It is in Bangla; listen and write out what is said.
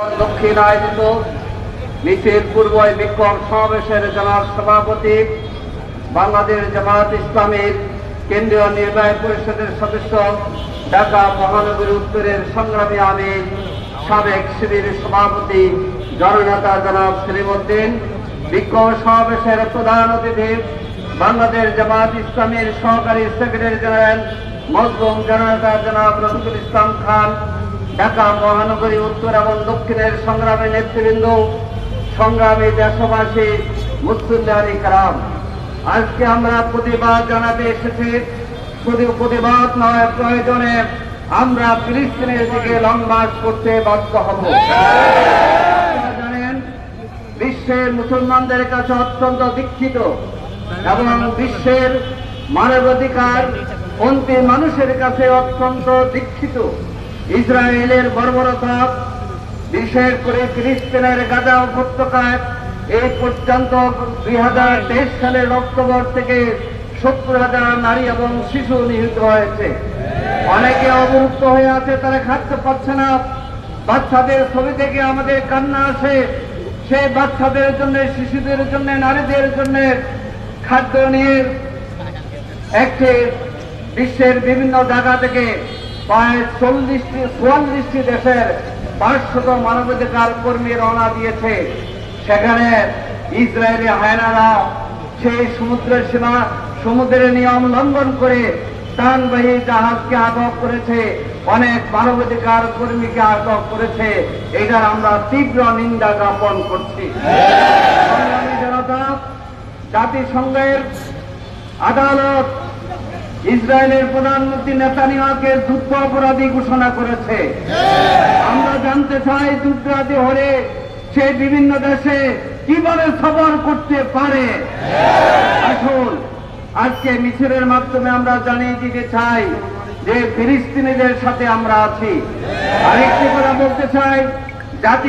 দক্ষিণ আয়োজিত মিছিল পূর্ব বিক্ষোভ সমাবেশের জেলার সভাপতি, বাংলাদেশ জামাত ইসলামের কেন্দ্রীয় নির্বাহী পরিষদের সদস্য, ঢাকা মহানগরী উত্তরের সংগ্রামী আমি, সাবেক শিবির সভাপতি জননেতা জনাব সেলিমুদ্দিন বিক্ষোভ সমাবেশের প্রধান অতিথি, বাংলাদেশ জামাত ইসলামের সহকারী সেক্রেটারি জেনারেল, মজলুম জননেতা জনাব রফিকুল ইসলাম খান ঢাকা মহানগরী উত্তর এবং দক্ষিণের সংগ্রামী নেতৃবৃন্দ, সংগ্রামী দেশবাসী মুসলিম কারাম আজকে আমরা প্রতিবাদ জানাতে এসেছি। শুধু প্রতিবাদ নয়, প্রয়োজনে আমরা ফিলিস্তিনের দিকে লং মার্চ করতে বাধ্য হব। জানেন, বিশ্বের মুসলমানদের কাছে অত্যন্ত দীক্ষিত এবং বিশ্বের মানবাধিকার পন্থী মানুষের কাছে অত্যন্ত দীক্ষিত। ইসরায়েলের বর্বরতা বিশেষ করে ফিলিস্তিনের গাজা উপত্যকায় এই পর্যন্ত দুই হাজার তেইশ সালের অক্টোবর থেকে সত্তর হাজার নারী এবং শিশু নিহত হয়েছে। অনেকে অবরুপ্ত হয়ে আছে, তারা খাদ্য পাচ্ছে না। বাচ্চাদের ছবি থেকে আমাদের কান্না আসে। সেই বাচ্চাদের জন্য, শিশুদের জন্য, নারীদের জন্য খাদ্য নিয়ে একটি বিশ্বের বিভিন্ন জায়গা থেকে প্রায় চল্লিশটি, চুয়াল্লিশটি দেশের পাঁচশত মানবাধিকার কর্মী রওনা দিয়েছে। সেখানে ইসরায়েলি হায়নারা সেই সমুদ্রের সীমা, সমুদ্রের নিয়ম লঙ্ঘন করে টানবাহী জাহাজকে আটক করেছে, অনেক মানবাধিকার কর্মীকে আটক করেছে। এটার আমরা তীব্র নিন্দা জ্ঞাপন করছি। জনতা, জাতিসংঘের আদালত ইসরায়েলের প্রধানমন্ত্রী নেতানিয়াকে যুদ্ধ অপরাধী ঘোষণা করেছে। আমরা জানতে চাই যুদ্ধাপরাধী হলে সে বিভিন্ন দেশে কীভাবে সবর করতে পারে। আসুন, আজকে মিছিলের মাধ্যমে আমরা জানিয়ে দিতে চাই যে ফিলিস্তিনিদের সাথে আমরা আছি। আরেকটি কথা বলতে চাই জাতি